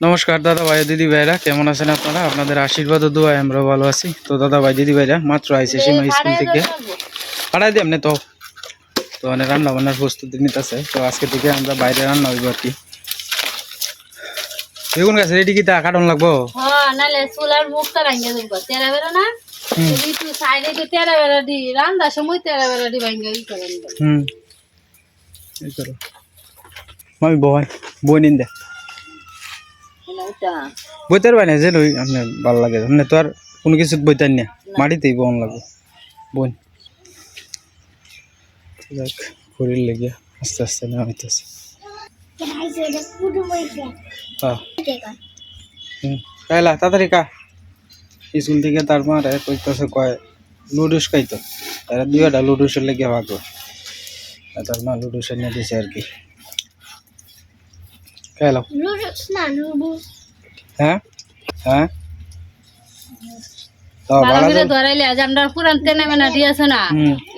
নমস্কার দাদা ভাই দিদি ভাইরা কেমন আছেন আপনারা? আপনাদের আশীর্বাদ ও দোয়ায় আমরা ভালো আছি। তো দাদা ভাই দিদি ভাইরা মাত্র আইসে সীমা স্কুল থেকে। পাঠাই দিই আপনি তো। তো মানে রান্না বান্নার প্রস্তুতি নিতেছে। তো আজকে থেকে আমরা বাইরে রান্না হইব আর কি। বেগুন গাছ রেডি কি তা? কাটন লাগবো? হ্যাঁ নালে চুলার মুখটা রাঙ্গা দেবো তেরা বেড়া না? একটু সাইডে তেরা বেড়া দি সময় তেরা বেড়া দি ভাঙ্গা ই করেন। হুম। এই করো। মামি বয় বই নিন দে। বইতে পারবে যে লই আপনার ভালো লাগে। আপনি তো আর কোনো কিছু বইতেন না। মাটিতেই বন লাগবে বোন যাক ঘুরির লেগে আস্তে আস্তে হ্যাঁ হুম। কাইলা তাড়াতাড়ি কা স্কুল থেকে তার মারে কইতেছে কয় লুডুস খাইতো। তারা দুইটা লুডুসের লেগে ভাগো তার মা লুডুস এনে দিছে আর কি। খাইলাম হ্যাঁ হ্যাঁ ভালো ভালো করে ধরাইলে আজ আমরা পুরান তেনা মেনা দিয়েছে না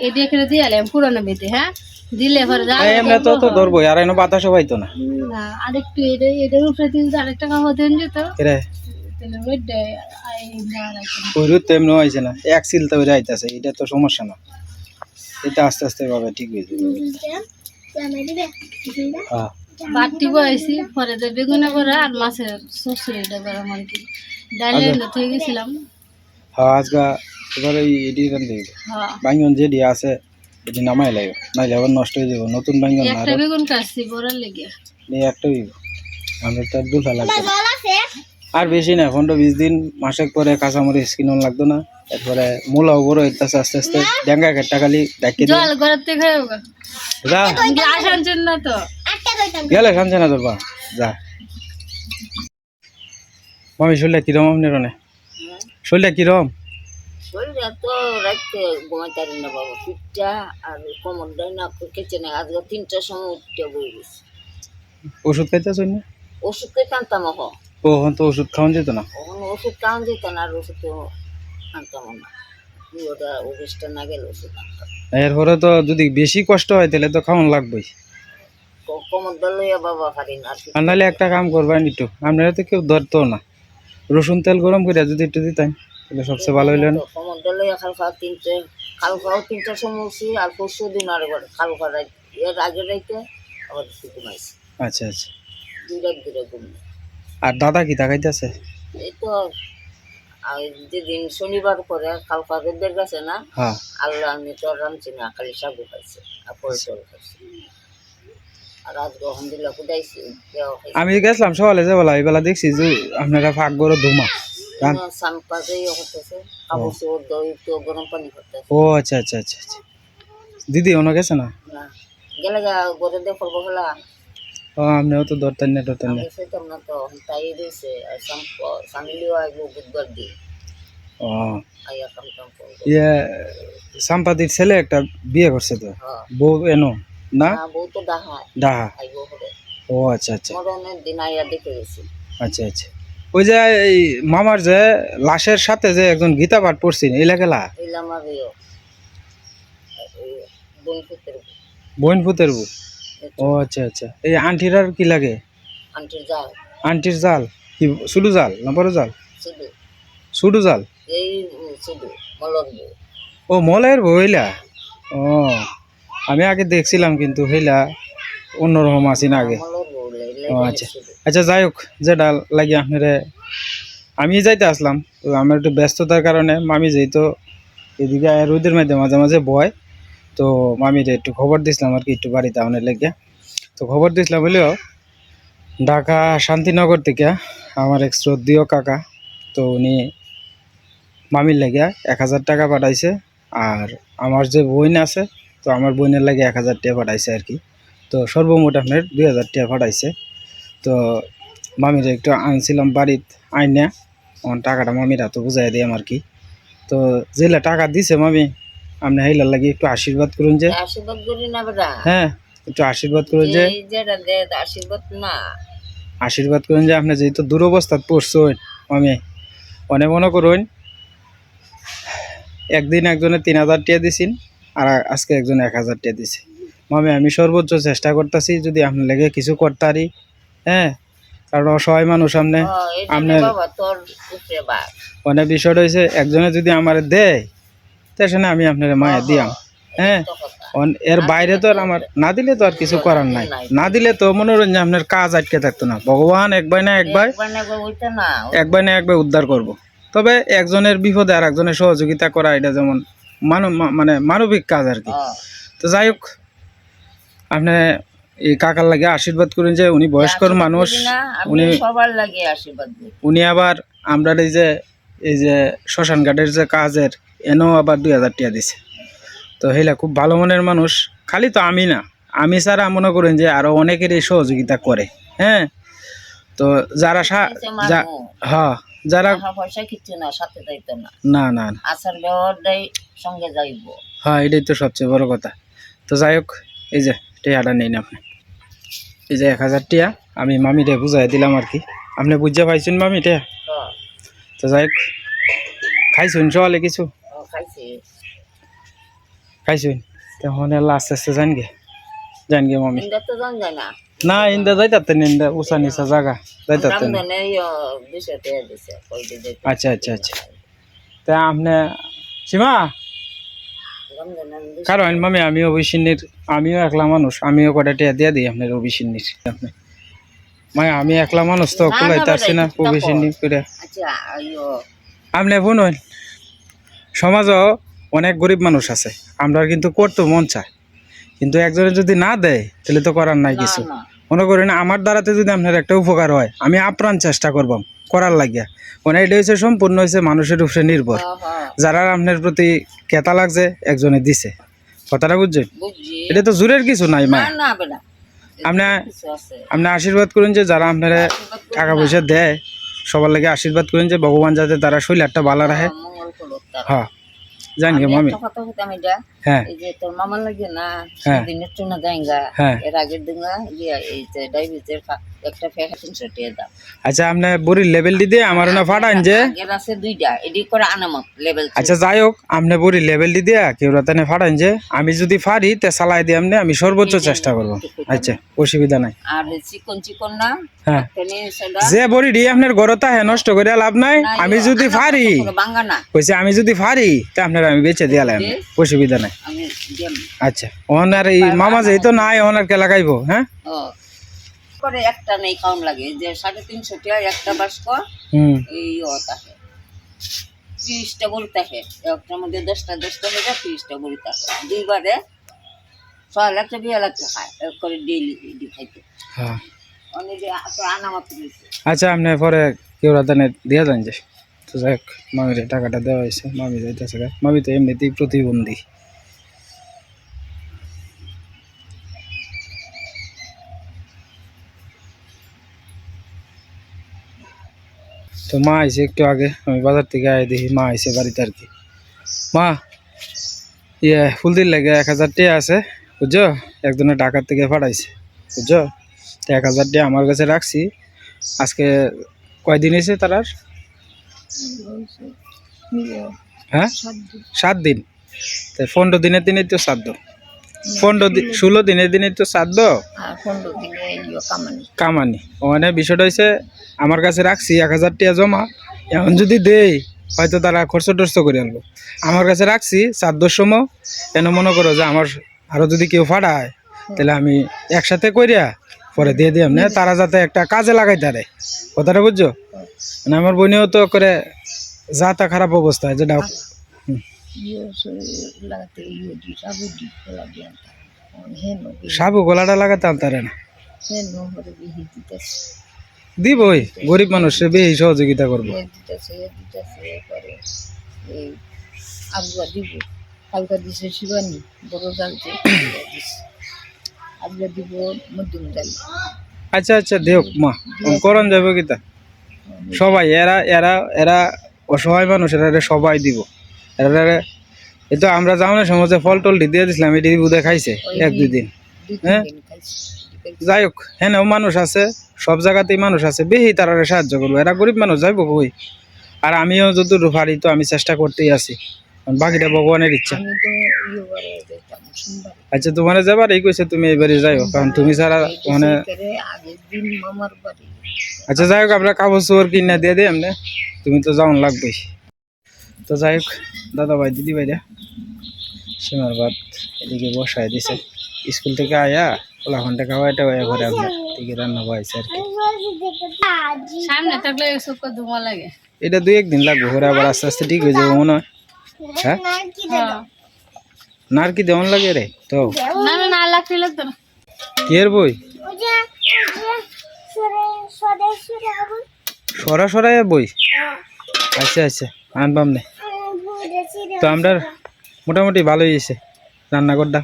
এই দেখে দিয়ালে পুরানো বেতে হ্যাঁ দিলে পরে যা এমনি তো তো ধরবো আর এনে বাতাসও পাইতো না না আরেকটু এটা এটার উপরে আরেকটা দেন যেত রে কইরুত হয়েছে না এক সিল তো এটা তো সমস্যা না এটা আস্তে আস্তে ভাবে ঠিক হয়ে যাবে হ্যাঁ বাটি বয়েছি পরে তো বেগুনে করে আর মাছের শ্বশুরিটা করে আর কি গেছিলাম। হ্যাঁ আজকা এবার এই এডি রান দিই হ্যাঁ। বাঙ্গন আছে এটি নামাই লাগবে। নাইলে আবার নষ্ট হয়ে যাবে। নতুন বাঙ্গন না একটা বেগুন কাটছি বড়ার লেগে। এই একটা আমরা তো ফেলা আর বেশি না পনেরো বিশ দিন মাসেক পরে কাঁচামরিচ কিনুন লাগতো না। এরপরে মূলাও বড় হইতেছে আস্তে আস্তে। ডেঙ্গা ঘাটটা খালি ডাকিয়ে দিই জল ঘরের থেকে খাইব যা। গ্লাস আনছেন না তো? গেলে শানছে না তোর যা। মামি শরীরটা কিরম শরীরটা কিরম? শরীরে তো রাখতে ঘুমাইতারি না বাবা পিঠটা আর কোমর না কেচে না আজকে তিনটার সময় উঠতে বই গেছে। ওষুধ খাইতেছ না? হ তো ওষুধ খাওয়ান যেত না। ওখানে ওষুধ দিত না আর ওষুধ আনতাম না। ওটা অভ্যেসটা না গেলে ওষুধ আনতাম। এরপরে তো যদি বেশি কষ্ট হয় তাহলে তো খাওয়ান লাগবেই। ক- কোমর দল লইয়া বাবা পারি না আর নাহলে একটা কাম করবেন একটু আপনারা তো কেউ ধরতো না। রসুন তেল গরম করে যদি একটু দিতেন তাহলে সবচেয়ে ভালো হইল না? কোমর দল লইয়া খাল খাওয়া তিনটে আর পরশু দিন আর একবার এর আগে রাইতে আবার আচ্ছা আচ্ছা। ঘুম আর দাদা কি তাকাইতেছে? এই তো আর যেদিন শনিবার করে কালকা রোদের গেছে না হ্যাঁ। আল্লাহ আমি তো রাঁধছি না খালি সাগু খাইছে আর পরে খাইছে আর আজ আলহামদুলিল্লাহ কুদাইছি দেওয়া খাইছে আমি গেছিলাম সকালে যে বেলা এইবেলা দেখছি যে আপনারা ফাঁক গরো ধুমা। ও আচ্ছা আচ্ছা আচ্ছা আচ্ছা। দিদি অন্য গেছে না? না গেলে গা গরে দিয়ে করব ও আপনিও তো ধরতেন না ধরতেন না। আমি সেতাম তো তাই দিয়েছে আর সামিলিও আসব বুধবার ও। ইয়ে ছেলে একটা বিয়ে করছে তো। হ্যাঁ। বউ এনো? না? বউ তো ডাহা। ও আচ্ছা আচ্ছা। মরণের দিন আইয়া দেখে গেছি। আচ্ছা আচ্ছা। ওই যে এই মামার যে লাশের সাথে যে একজন গীতা পাঠ এলাম আর ইয়ে বোন বউ। ও আচ্ছা আচ্ছা। এই আন্টির আর কি লাগে? আন্টির যাও আন্টির জাল? কি জাল না বড় জাল? শুধু সুডু জাল? এই উম, শুধু মলর বউ। ও মলের বউ হইলা ও। আমি আগে দেখছিলাম কিন্তু হইলা অন্যরকম আছি না আগে। ও আচ্ছা। আচ্ছা যাই হোক, যেটা লাগে আপনারে, আমি যাইতে আসলাম। তো আমার একটু ব্যস্ততার কারণে মামি যেহেতু এদিকে রোদের মধ্যে মাঝে মাঝে বয়, তো মামির একটু খবর দিছিলাম আর কি একটু বাড়িতে আমার লেগে। তো খবর দিছিলাম বলেও ঢাকা শান্তিনগর থেকে আমার এক শ্রদ্ধীয় কাকা, তো উনি মামির লেগে এক হাজার টাকা পাঠাইছে। আর আমার যে বোন আছে তো আমার বোনের লাগে এক হাজার টাকা পাঠাইছে আর কি। তো সর্বমোট আপনার দুই হাজার টাকা পাঠাইছে। তো মামির একটু আনছিলাম বাড়িত আইনা। আমার টাকাটা মামিরা তো বুঝাই দিই আর কি। তো যেগুলা টাকা দিছে মামি আপনি হাইলার লাগে একটু আশীর্বাদ করুন যে। আশীর্বাদ করি না বেটা হ্যাঁ একটু আশীর্বাদ করুন যে। আশীর্বাদ না। আশীর্বাদ করুন যে আপনি যেহেতু দুরবস্থাত পড়ছেন মামি মনে মনে করুন একদিন একজনে তিন হাজার টাকা দিছেন। আর আজকে একজন এক হাজার টাকা দিছে। মামি আমি সর্বোচ্চ চেষ্টা করতেছি যদি আপনার লেগে কিছু করতারি হ্যাঁ? কারণ অসহায় মানুষ সামনে আপনার- তোর মানে বিষয়টা হয়েছে একজনে যদি আমার দেয় তা সেখানে আমি আপনার মায়া দিয়াম হ্যাঁ? এর বাইরে তো আর আমার না দিলে তো আর কিছু করার নাই। না দিলে তো মনোরঞ্জন আপনার কাজ আটকে থাকতো না। ভগবান একবার না একবার একবার না। একবার উদ্ধার করব। তবে একজনের বিপদে আর একজনের সহযোগিতা করা এটা যেমন মানব মানে মানবিক কাজ আর কি। তো যাই হোক আপনি এই কাকার লাগে আশীর্বাদ করেন যে উনি বয়স্কর মানুষ উনি সবার লাগে আশীর্বাদ উনি আবার আমরা এই যে এই যে শ্মশান ঘাটের যে কাজের এনেও আবার দুই হাজার টাকা দিছে। তো হেলা খুব ভালো মনের মানুষ খালি তো আমি না। আমি ছাড়া মনে করেন যে আরও অনেকেরই সহযোগিতা করে হ্যাঁ? তো যারা। হ্যাঁ যারা পয়সা কিচ্ছু না সাথে না। না না আসার সঙ্গে যাইব। হ্যাঁ এটাই তো সবচেয়ে বড় কথা। তো যাই হোক এই যে টিয়াটা নেই না আপনি। এই যে এক হাজার টিয়া আমি মামিটা বুঝাই দিলাম আর কি। আপনি বুঝতে পাইছেন মামি তো তো যাই হোক খাইছুন সকালে কিছু? খাইছুন? তখন আস্তে আস্তে জানগে জানগে মামি। ইন্দা তো জান যায় না। না ইন্দা যাইতাতেন ইন্দা উঁচা নিচা জায়গা দিয়ে যাইতে আচ্ছা আচ্ছা আচ্ছা। তা আপনি সীমা? কারণ মামি আমি অভিসিন্নির আমিও একলা মানুষ আমিও কটা টিয়া দিয়ে দিই আপনার অভিসিন্নির আপনি। মানে আমি একলা মানুষ তো কুলাই কুলাইতে না, অভিসিন্নি করে আচ্ছা আপনি শুনুন সমাজও অনেক গরিব মানুষ আছে আমরা কিন্তু করতে মন চায়। কিন্তু একজনে যদি না দেয় তাহলে তো করার নাই কিছু। মনে করেন আমার দ্বারাতে যদি আপনার একটা উপকার হয় আমি আপ্রাণ চেষ্টা করব করার লাগিয়া। মানে এটা হচ্ছে সম্পূর্ণ হয়েছে মানুষের উপরে নির্ভর। হ্যাঁ, হ্যাঁ, যারা আপনার প্রতি কেতা লাগছে একজনে দিছে। কথাটা বুঝছেন? এটা তো জোরের কিছু নাই মা। আপনি আপনি আশীর্বাদ করুন যে যারা আপনারা টাকা পয়সা দেয় সবার লাগে আশীর্বাদ করেন যে ভগবান যাতে তারা শৈলারটা ভালো রাখে। তার। হ্যাঁ। জানি আমি মামি। হ্যাঁ। এই যে তোর মামার লাগে না হ্যাঁ। চুনা হ্যাঁ। এর আগের দিন ইয়া এই যে ডায়াবেটিসের একটা ফেকা তিনশো টাকা আচ্ছা আপনি বড়ির লেভেল দিয়ে আমার না ফাটান যে। আগের আছে দুইটা এডি করে আনামত লেভেল আচ্ছা যাই হোক আপনি বড়ি লেভেল দি দিয়া কেউ রাতানে ফাটান যে। আমি যদি পারি তে চালাই দিয়ে আপনি আমি সর্বোচ্চ চেষ্টা করব। আচ্ছা অসুবিধা নাই। আর চিকন চিকন না হ্যাঁ। যে বড়ি দিয়ে আপনার গরতা হ্যাঁ নষ্ট করে লাভ নাই। আমি যদি পারি না। কইছে আমি যদি পারি তা আপনার আমি বেচে দিয়ে অসুবিধা নাই। আচ্ছা ওনার এই মামা যেহেতু নাই ওনার কে লাগাইবো হ্যাঁ? করে একটা নেই খাওয়ান লাগে যে সাড়ে তিনশো টাকা একটা বাস্ক হুম। এই ও থাকে তিরিশটা গরু থাকে একটার মধ্যে দশটা দশটা হয়ে যায় তিরিশটা গরু থাকে দুইবারে ছয় লাখ বিয়ে লাখ খায় করে ডেইলি খাইতে। হ্যাঁ। আচ্ছা আপনি পরে কেউ রাতানে দিয়ে যান যে। তো যাই হোক মামির টাকাটা দেওয়া হয়েছে মামি যাইতেছে। মামি তো এমনিতেই প্রতিবন্ধী। তো মা আইসে একটু আগে আমি বাজার থেকে আয় দেখি মা আইসে বাড়িতে আর কি। মা ইয়ে ফুলদির লাগে এক হাজার টাকা আছে বুঝছ? একজনের ঢাকার থেকে পাঠাইছে বুঝছ? তো এক হাজার টাকা আমার কাছে রাখছি। আজকে কয়দিন হয়েছে তার আর? হ্যাঁ? সাত দিন। তো পনেরো দিনের দিনই তো সাধ্য। পনেরো দিন ষোলো দিনের দিনই তো সাধ্য? দিনে কামানি। কামানি। ওখানে বিষয়টা হয়েছে আমার কাছে রাখছি এক হাজার টাকা জমা। এখন যদি দেই, হয়তো তারা খরচ টর্চ করে আনব। আমার কাছে রাখছি শ্রাদ্ধর সময়। কেন মনে করো যে আমার আরও যদি কেউ ফাড়ায় তাহলে আমি একসাথে করিয়া পরে দিয়ে দিলাম না, তারা যাতে একটা কাজে লাগাই তারে কথাটা বুঝছ? মানে আমার বোনেও তো করে যা তা খারাপ অবস্থা যেটা সাবু গলাটা লাগাতে আনতারে না। দিবই। গরিব মানুষের বেশি সহযোগিতা করব। এ দিতেছে এ দিতেছে এ করে এই আগুয়া দিব। কালকা দিছে শিবানী বড় জালতে আগুয়া দিব মধ্যম জাল। আচ্ছা আচ্ছা দেখ মা করন যাবে কিতা? সবাই এরা এরা এরা অসহায় মানুষ এরা সবাই দিব। এরা এই তো আমরা সময় যে ফল টল দিয়ে দিয়েছিলাম এটি বুধে খাইছে এক দুই দিন। হ্যাঁ? যাই হোক হ্যাঁ মানুষ আছে সব জায়গাতেই মানুষ আছে বেশি তারা সাহায্য করব। এরা গরিব মানুষ যাইব কই? আর আমিও যতটুকু পারি তো আমি চেষ্টা করতেই আছি। বাকিটা ভগবানের ইচ্ছা। আচ্ছা তোমার যাবার এই কইছে তুমি এবারে যাইও কারণ তুমি ছাড়া মানে আচ্ছা যাই হোক আমরা কাগজ চোর কিনা দিয়ে দিই এমনি। তুমি তো যাওন লাগবেই। তো যাই হোক দাদা ভাই দিদি ভাইরা সীমার ভাত এদিকে বসায় দিছে। স্কুল থেকে আয়া ওলা ঘণ্টা খাওয়াইটা হয়ে ঘরে আমরা এদিকে রান্না বয়েছে আর কি। সামনে থাকলে চোখ ধোঁয়া লাগে। এটা দুই একদিন লাগবে ঘরে আবার আস্তে আস্তে ঠিক হয়ে যাবে মনে হয়। হ্যাঁ। নার কি দেওয়ান লাগে রে তো। না না না লাগতে লাগতো না। কি এর বই? সরা সরাই বই? আচ্ছা আচ্ছা আনবাম নে। তো আমরা মোটামুটি ভালোই হয়েছে রান্নাঘরটা।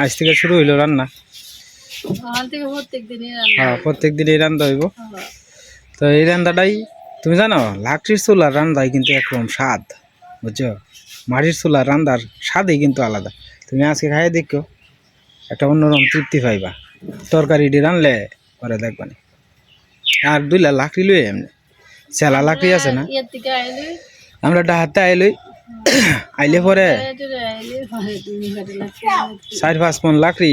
আজ থেকে শুরু হইল রান্না ওখান থেকে প্রত্যেক দিনই রান্না হ্যাঁ প্রত্যেক দিন এই রান্না হইব। হ্যাঁ। তো এই রান্নাটাই তুমি জানো লাকড়ির চুলার রান্নাই কিন্তু একরকম স্বাদ বুঝছ? মাটির চুলার রান্নার স্বাদই কিন্তু আলাদা। তুমি আজকে খাই দেখো একটা অন্যরকম তৃপ্তি পাইবা। তরকারি দিয়ে রানলে পরে দেখবা না। আর দুইলা লাকড়ি লই এমনি। চেলা লাকড়ি আছে না? আইলে। আমরা ডাহাতে আইলই আইলে। পরে আইলে হয় ঘরে লাগছে চার পাঁচ পন লাকড়ি।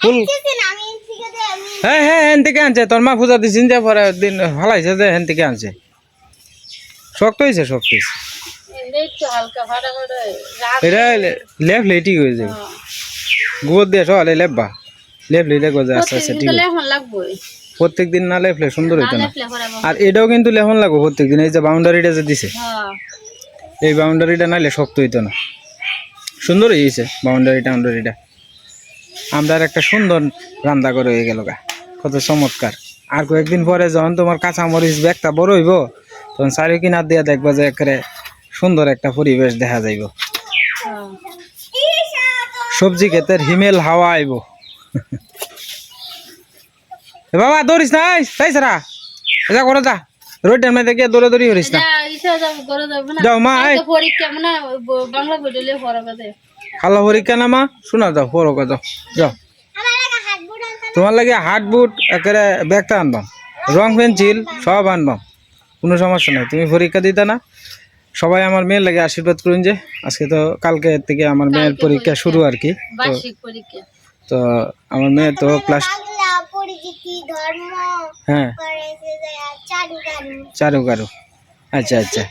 ফুল হ্যাঁ হ্যাঁ হেন থেকে আনছে। তোর মা পূজা দিছিন যে পরে দিন ভালাইছে যে হেন থেকে আনছে। শক্ত হয়েছে শক্ত হয়েছে এই একটু হালকা ফাটা ফাটা রাত এটা লেফ লেটি হয়ে যাবে। গোবর দিয়ে সকালে লেপবা। লেপ লেটে গজে আস্তে আস্তে ঠিক প্রত্যেক দিন না লেপলে সুন্দর হইতো না। লেফলে আর এটাও কিন্তু লেখন লাগবো প্রত্যেক দিন এই যে বাউন্ডারিটা যে দিছে। হ্যাঁ। এই বাউন্ডারিটা নাইলে শক্ত হইতো না। সুন্দর হয়েছে বাউন্ডারি টাউন্ডারিটা। আমরা একটা সুন্দর রান্না করে হয়ে গেল গা। কত চমৎকার। আর কয়েকদিন পরে যখন তোমার কাঁচা মরিচ ব্যাগটা বড় হইব তখন চারি কিনার দিয়ে দেখবা যে একেবারে সুন্দর একটা পরিবেশ দেখা যাইব। সবজি ক্ষেতের হিমেল হাওয়া আইব। বাবা দৌড়িস না তাই সারা। যা করে যা। রোডের মধ্যে গিয়ে দৌড়ে দৌড়ি করিস না। যাও মা পরীক্ষা মানে বাংলা পড়াবে খালা পরীক্ষা না মা শোনা যাও পড়ো কা যাও যাও তোমার লাগে হাট বুট একেবারে ব্যাগটা আনবাম। রং পেন্সিল সব আনবাম। কোনো সমস্যা নাই। তুমি পরীক্ষা দিতে না সবাই আমার মেয়ের লাগে আশীর্বাদ করুন যে। আজকে তো কালকে থেকে আমার মেয়ের পরীক্ষা শুরু আর কি তো তো আমার মেয়ে তো ক্লাস হ্যাঁ। চারু কারু। আচ্ছা আচ্ছা।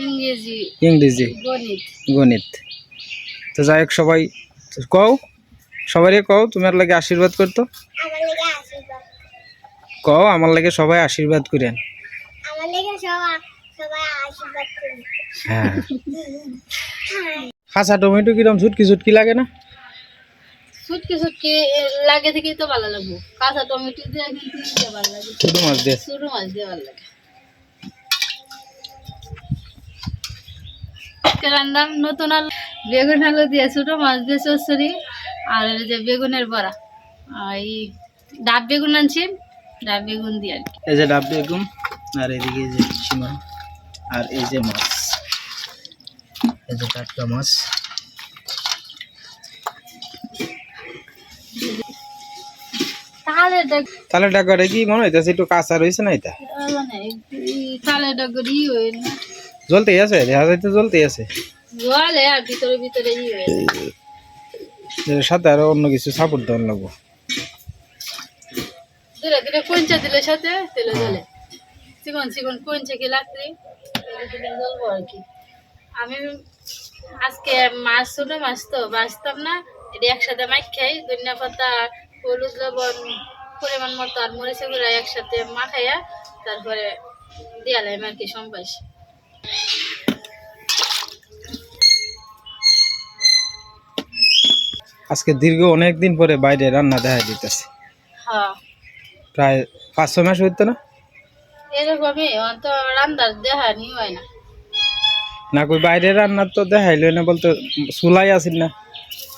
ইংরেজি ইংরেজি। গণিত। গণিত। তো যাই হোক সবাই কও সবারই কও তোমার লাগে আশীর্বাদ করতো? আমার লেগে আশীর্বাদ। কও আমার লাগে সবাই আশীর্বাদ করেন। আমার লেগে সবাই সবাই আশীর্বাদ করি। হ্যাঁ। কাঁচা টমেটো কিরম ছুটকি ছুটকি লাগে না? সুটকি সুটকি লাগে থেকেই তো ভালো লাগবো। কাঁচা টমেটো দিয়ে কিন্তু ভালো লাগে? ছোটো মাছ দিয়ে? শুরু মাছ দিয়ে ভালো লাগে। আজকে নতুন আলু বেগুন আলু দিয়ে ছোট মাছ দিয়ে চচ্চড়ি আর যে বেগুনের বড়া। এই ডাব বেগুন আনছি ডাব বেগুন দিয়ে আর কি। এই যে ডাব বেগুন আর এদিকে যে সীমা আর এই যে মাছ। এই যে টাটকা মাছ। তাহলে টাকাটা কি মনে হইতেছে একটু কাঁচা রয়েছে না এটা? হয় না জ্বলতেই আছে দেখা যাইতে জ্বলতেই আছে। জলে আর ভিতরে ভিতরে হয়ে এর সাথে আরও অন্য কিছু সাপোর্ট দেওয়ার লাগবো। ধীরে ধীরে কঞ্চা দিলে সাথে তেলে জলে। চিকন চিকন কঞ্চা কি ধীরে আর কি। আমি আজকে মাছ ছোট মাছ তো বাঁচতাম না। এটা একসাথে খাই ধনিয়া পাতা হলুদ লবণ পরিমাণ মতো আর মরিচে গুঁড়া একসাথে মাখাইয়া তারপরে দিয়ালাম আর কি সম্পাস আজকে দীর্ঘ অনেক দিন পরে বাইরে রান্না দেখা দিতেছে। হ্যাঁ। প্রায় পাঁচ ছয় মাস হইতো না? এরকমই রান্দার দেহা নি হয় না। না কই বাইরে রান্নার তো দেখাইলো না বলতো চুলাই আসিল না?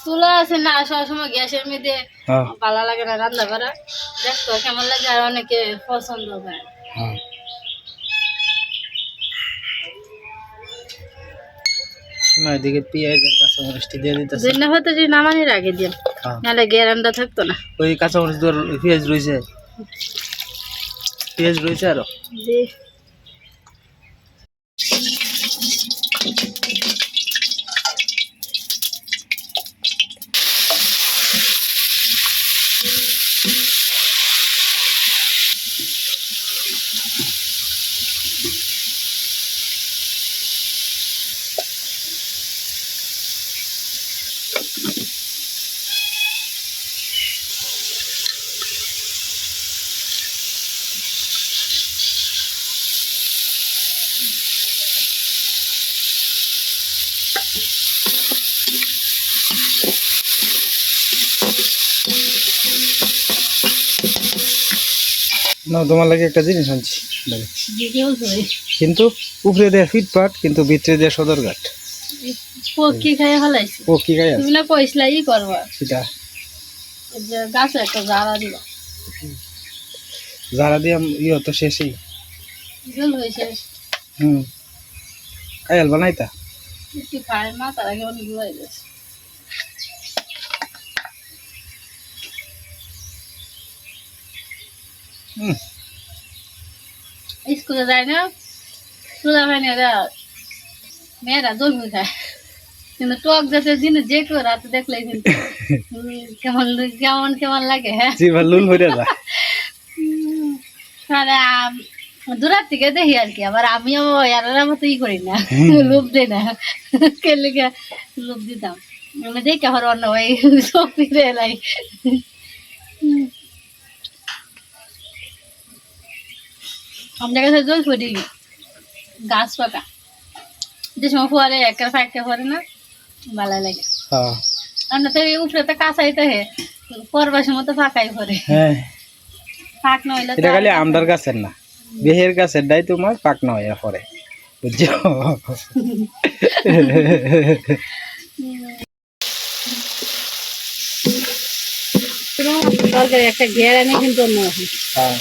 চুলা আছে না সবসময় গ্যাসের মধ্যে হ্যাঁ। ভালো লাগে না রান্না করা। দেখতো কেমন লাগে আর অনেকে পছন্দ করে। সীমা এদিকে পেঁয়াজের কাঁচামরিচটি দিয়ে দিতেছে। না হতে যে নামানির আগে দিন নালে নাহলে গ্যারান্ডা থাকতো না। ওই কাঁচামরিচ তোর পেঁয়াজ রয়েছে? পেঁয়াজ রয়েছে আরও? জি না তোমার লাগে একটা জিনিস আনছি কিন্তু উপরে দেয় ফিটপাট কিন্তু ভিতরে দেয় সদরঘাট। পক্ষি খাইয়ে ফেলাইছি। ও কি গায়ে তুমি না ই করবা। সেটা গাছে একটা জারা দিবা। দিয়ে তো শেষই। জল হয়েছে হুম। বানাইতা? একটু খায় না আগে অনেক ঘুরাই গেছে। স্কুলে যায় না সোজা ভাই এরা মেয়েরা জলমি খায়। কিন্তু টক জাতের জিনিস যে কেউ রাতে কিন্তু কেমন কেমন কেমন লাগে হ্যাঁ? লুল হয়ে যায়। মানে দূরের থেকে দেখি আর কি আবার আমিও এরার মতো ই করি না লোভ দেই না। কেলে লোভ দিতাম। আমি দেখে আমার অন্য ভাই সব ফিরে এলাই। আমাদের কাছে জল ফুটি গাছ পাকা যে সময় ফুয়ারে একের ফাঁকে পরে না ভালো লাগে। হ্যাঁ। আমরা তো উপরে তো কাঁচাইতে হে পরবাসের মতো ফাঁকাই পরে হ্যাঁ। ফাঁক নইলে তো এটা খালি আমদার গাছের না। বেহের গাছের ডাই তোমার পাকনা হয়ে পরে বুঝছ? একটা ঘের আনে কিন্তু অন্যরকম হ্যাঁ।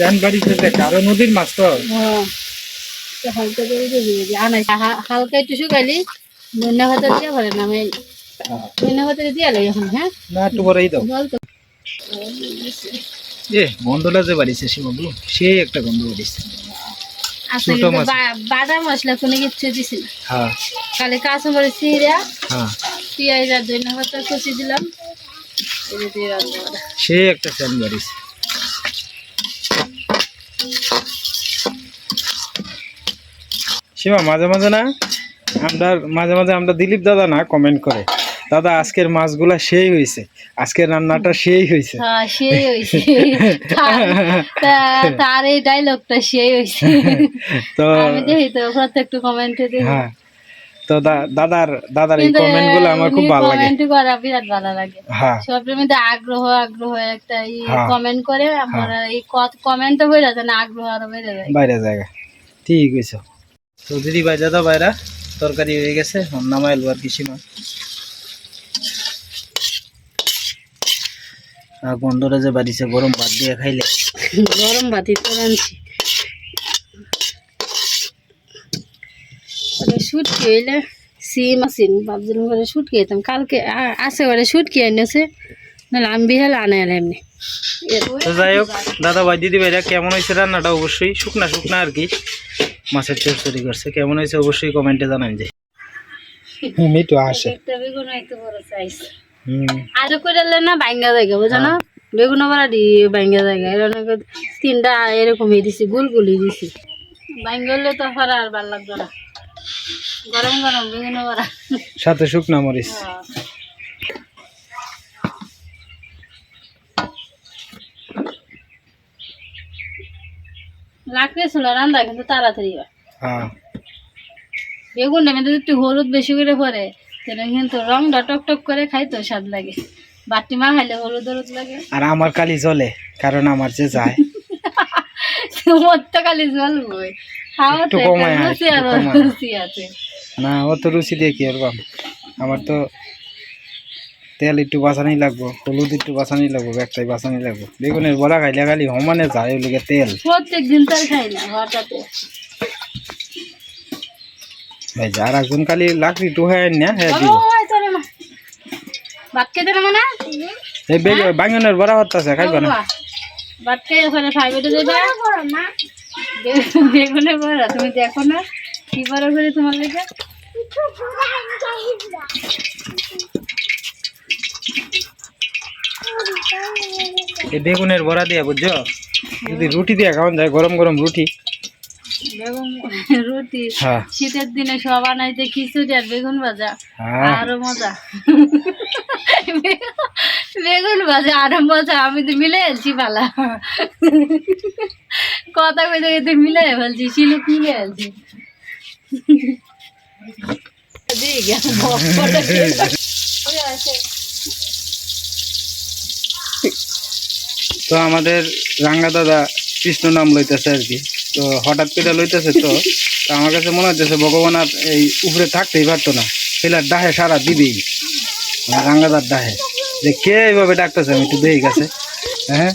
ট্যান বাড়ি থেকে কারও নদীর মাছ তো। হ্যাঁ। হালকা করে দিয়ে আনাই। হালকা একটু শুকাইলি ধন্যা ভাতা দিয়ে ভরে না আমি ধন্যা ভাতা দিয়ে আলো এখন হ্যাঁ? না একটু পরেই দাও। এ গন্ধটা যে বাড়িছে শিবগুলো সেই একটা গন্ধ বাড়িছে। আসলে বাটা মশলা কোনো কিচ্ছু দিছি না। হ্যাঁ। কাঁচামরিচ চিরা হ্যাঁ। পেঁয়াজ আর ধন্যা ভাতা কুচি দিলাম। সেই একটা বাড়িছে। শিবা মাঝে মাঝে না আমরা মাঝে মাঝে আমরা দিলীপ দাদা না কমেন্ট করে। দাদা আজকের মাছগুলা সেই হয়েছে আজকের রান্নাটা সেই হয়েছে হ্যাঁ সেই হয়েছে তার- তার এই ডায়লগটা সেই হয়েছে তো আমি দেখি তো প্রত্যেকটা কমেন্টে দেখি হ্যাঁ তো দাদার দাদার এই কমেন্টগুলো আমার খুব ভালো লাগে। কমেন্ট করা বিরাট ভালো লাগে। হ্যাঁ। সবের মধ্যে আগ্রহ আগ্রহ একটা হ্যাঁ। কমেন্ট করে আমরা এই হয়ে যাচ্ছে না আগ্রহ আরও বেড়ে যায়। বাইরে জায়গা। ঠিক তো দিদি ভাই দাদা বাইরা তরকারি হয়ে গেছে নামাই এলো আর কি সীমা আর গন্ধটা যে বাড়িছে গরম ভাত দিয়ে খাইলে। গরম ভাতি তো রাঁধছি। শুটকি হইলে? সিম আসিন ভাবছিলাম করে শুটকি খেতাম কালকে আসে করে শুটকি এনেছে নাহলে আমি বিহাল আনে এমনি যাই হোক দাদা ভাই দিদি ভাইরা কেমন হয়েছে রান্নাটা অবশ্যই শুকনা শুকনা আর কি। মাছের চরচরি করছে কেমন হয়েছে অবশ্যই কমেন্টে জানান যে। মিটু আসে। একটা বেগুন একটু বড় সাইজ হুম। আজ করে না বাইঙ্গা জায়গা বুঝো না? বেগুন বড়া দি বাইঙ্গা জায়গা। এরকম তিনটা এরকমই দিছি গুলগুলি দিছি। বাইঙ্গা হলে তো ফরা আর ভালো লাগতো না। গরম গরম বেগুন বড়া সাথে শুকনা মরিচ। ছিল রান্না কিন্তু তাড়াতাড়ি হয়। বেগুনটা কিন্তু একটু হলুদ বেশি করে পরে তাহলে কিন্তু রংটা টক টক করে খাইতো স্বাদ লাগে। বাটি মা খাইলে হলুদ হলুদ লাগে। আর আমার কালি জ্বলে কারণ আমার যে যায়। তোমার তো খালি জল বই খাওয়া একটু তো কমায়। আয়, আর আছে না অত রুচি দিয়ে কি করবাম আমার তো তেল একটু বাঁচানি লাগবো হলুদ একটু বাঁচানি লাগবো একটাই বাঁচানি লাগবো। বেগুনের বড়া খাইলে খালি সমানে যায় ওইদিকে তেল। প্রত্যেক দিন তার খাই না হঠাৎ। এই যে আর একজন খালি লাকড়ি টুহাই না হ্যাঁ দিব বাবা, ওই তোরে মা। ভাত খেতে না? মানে এই বেগ বাঙনের বড়া হতাছে খাইবা না? বাবা, ওখানে ফাইভে যাবে মা। বড়া তুমি দেখো না কি বড় করে তোমার লেগে। বেগুনের বড়া দিয়া বুঝছ? যদি রুটি দিয়া খাওয়ান যায় গরম গরম রুটি। বেগুন রুটি। হ্যাঁ। শীতের দিনে সব আনাইতে খিচুড়ি আর বেগুন ভাজা। হ্যাঁ। আরও মজা। বেগুন ভাজা আরও মজা। আমি তো মিলে পালা। কথা কইতে মিলে ফেলছি শিলুক মিলে ফেলছি। তো আমাদের রাঙ্গা দাদা কৃষ্ণ নাম লইতেছে আর কি। তো হঠাৎ করে লইতেছে তো আমার কাছে মনে হচ্ছে ভগবান আর এই উপরে থাকতেই পারতো না। ছেলের ডাহে সারা দিবেই। রাঙ্গাদার ডাহে যে কে এইভাবে ডাকতেছে আমি একটু দেখি গেছে হ্যাঁ?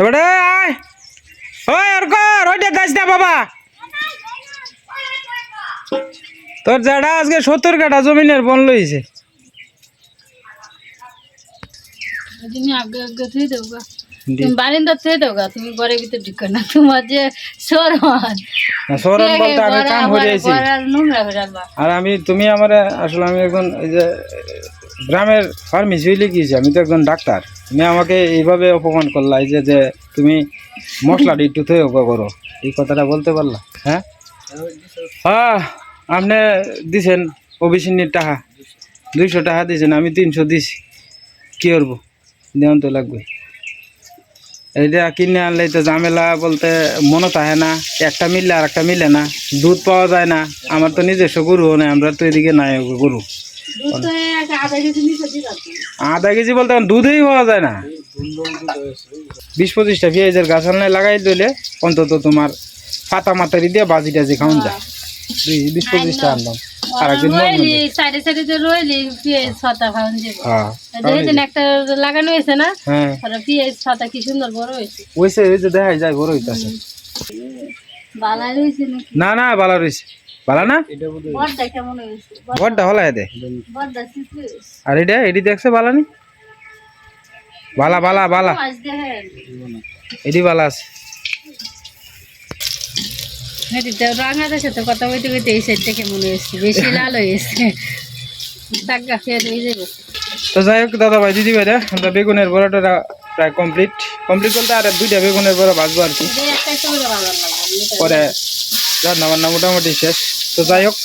এবারে আয়। ওই আর কর ওইটা না বাবা। তোর জাডা আজকে সত্তর কাঠা জমিনের বন লইছে। তুমি বারিন্দা ঘরের ভিতরে ঢুকে না। তোমার যে বলতে আমি কাম হয়ে আর আমি তুমি আমার আসলে আমি এখন এই যে গ্রামের ফার্মেসি হইলে গিয়েছি আমি তো একজন ডাক্তার। তুমি আমাকে এইভাবে অপমান করলা এই যে যে তুমি মশলাটা একটু থয়ে করো। এই কথাটা বলতে পারলা? হ্যাঁ? হ্যাঁ আপনি দিছেন অভিসিনীর টাকা। দুইশো টাকা দিয়েছেন আমি তিনশো দিছি। কী করব? দেওয়ান তো লাগবে। এইটা কিনে আনলে তো ঝামেলা বলতে মনে থাকে না। একটা মিললে আর একটা মিলে না। দুধ পাওয়া যায় না। আমার তো নিজস্ব গরুও নেই, আমরা তো এদিকে নাই গরু। আধা কেজি বলতে দুধই পাওয়া যায় না। বিশ পঁচিশটা পেঁয়াজের গাছ আনলে লাগাই দিলে অন্তত তোমার পাতা মাতারি দিয়ে বাজি টাজি খাওয়ান যায়। বিশ পঁচিশটা আনলাম আর একদিন রইলি মজা। সাইডে সাইডে যে রইলি পেঁয়াজ পাতা খাওয়ান যাব। হ্যাঁ দেখেছেন একটা লাগানো হয়েছে না হ্যাঁ। পেঁয়াজ পাতা কি সুন্দর বড় হয়েছে। ওইসে ওই যে দেখাই যায় বড় হইতাছে। বালাই হয়েছে না না বালা রয়েছে। না? বড়টা কেমন হয়েছে? দে। বড়টা চিত্র হয়েছে আর এটা এটি দেখছে বালা নি বালা। বালা বালা এটি বালা আছে। রাঙাদের সাথে কথা বলতে বলতে এই সাইডটা কেমন হয়েছে? বেশি লাল হয়েছে। টাকা ফের হয়ে যাবে তো যাই হোক দাদা ভাই দিদি ভাইরা আমরা বেগুনের বড়াটা প্রায় কমপ্লিট কমপ্লিট বলতে আর দুইটা বেগুনের বড়া ভাজবো আর কি। এই একটা একটা করে ভালো লাগবে। পরে রান্না বান্না মোটামুটি শেষ। তো যাই হোক,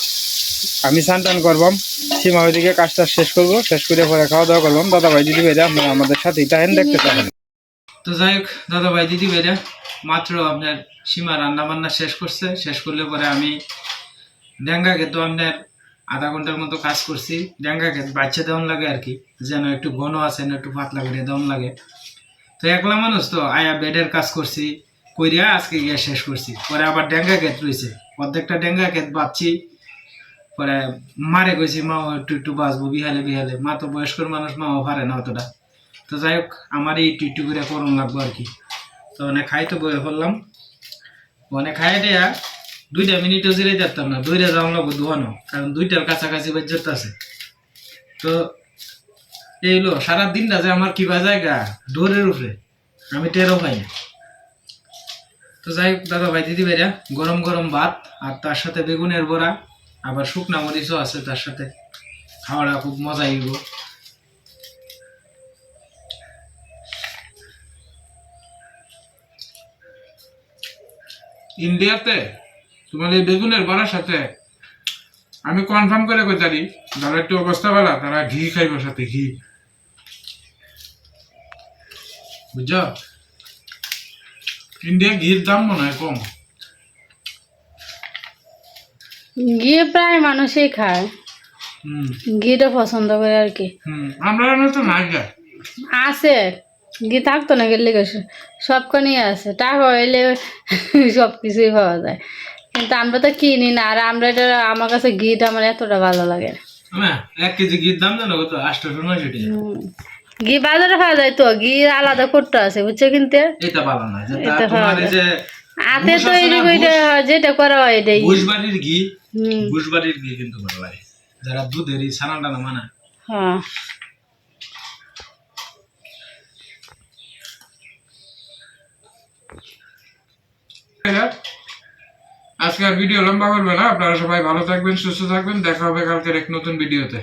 আমি স্নান করবাম সীমা ওইদিকে কাজটা শেষ করব, শেষ করে পরে খাওয়া দাওয়া করলাম দাদা ভাই দিদি ভাইরা আপনারা আমাদের সাথেই দেখতে পারেন। তো যাই হোক দাদা ভাই দিদি ভাইরা মাত্র আপনার সীমা রান্না বান্না শেষ করছে। শেষ করলে পরে আমি ডেঙ্গা খেতে আপনার আধা ঘণ্টার মতো কাজ করছি। ড্যাঙ্গা খেতে বাচ্চা দেওয়ান লাগে আর কি, যেন একটু ঘন আছে না একটু পাতলা করে দেওয়ান লাগে। তো একলা মানুষ তো আয়া বেডের কাজ করছি, কইরা আজকে গিয়ে শেষ করছি। পরে আবার ড্যাঙ্গা খেত রয়েছে। অর্ধেকটা ডেঙ্গা খেত বাঁচছি পরে মারে গেছি মা, একটু একটু বাঁচবো, বিহালে বিহালে। মা তো বয়স্কর মানুষ, মাও পারে না অতটা। তো যাই হোক আমারই একটু একটু করে করুন লাগবো আর কি। তো অনেক খাই তো বয়ে ফেললাম। অনেক খাই দেয়া দুইটা মিনিটও জিরে যেতাম না দুইটা যাওয়া লাগবো ধোয়ানো কারণ দুইটার কাছাকাছি বাজ্যত আছে। তো এই হলো সারা দিনটা যে আমার কি বাজায় গা ডোরের উপরে। আমি টেরও পাই না। তো যাই হোক, দাদা ভাই, দিদি ভাইরা, গরম গরম ভাত আর তার সাথে বেগুনের বড়া, আবার শুকনা মরিচও আছে তার সাথে। খাওয়াটা খুব মজা হইব। ইন্ডিয়াতে তোমার এই বেগুনের বড়ার সাথে আমি কনফার্ম করে কইতারি যারা একটু অবস্থা ভালো, তারা ঘি খাইব সাথে, ঘি। বুঝছ? ইন্ডিয়া ঘির দাম মনে হয় কম। গিয়ে প্রায় মানুষই খায়। ঘিটা পছন্দ করে আর কি। আমরা তো যায় আছে। ঘি থাকতো না গেলে সবখানেই আছে। টাকা হইলে সব কিছুই পাওয়া যায়। কিন্তু আমরা তো কিনি না আর আমরা এটা আমার কাছে ঘিটা আমার এতটা ভালো লাগে না। এক কেজি ঘির দাম জানো কত? আটশো টাকা। ঘি বাজারে পাওয়া যায় তো ঘি আলাদা করতে আছে বুঝছ কিন্তু? এটা ভালো না যেটা তোমার যে হাতে তৈরি না, যেটা করা হয় ঘুষবাড়ির ঘি ঘুষবাড়ির ঘি কিন্তু ভালো লাগে। যারা দুধের এই ছানা টানা মানা হ্যাঁ। আজকে আর ভিডিও লম্বা করবে না আপনারা সবাই ভালো থাকবেন সুস্থ থাকবেন দেখা হবে কালকের এক নতুন ভিডিওতে।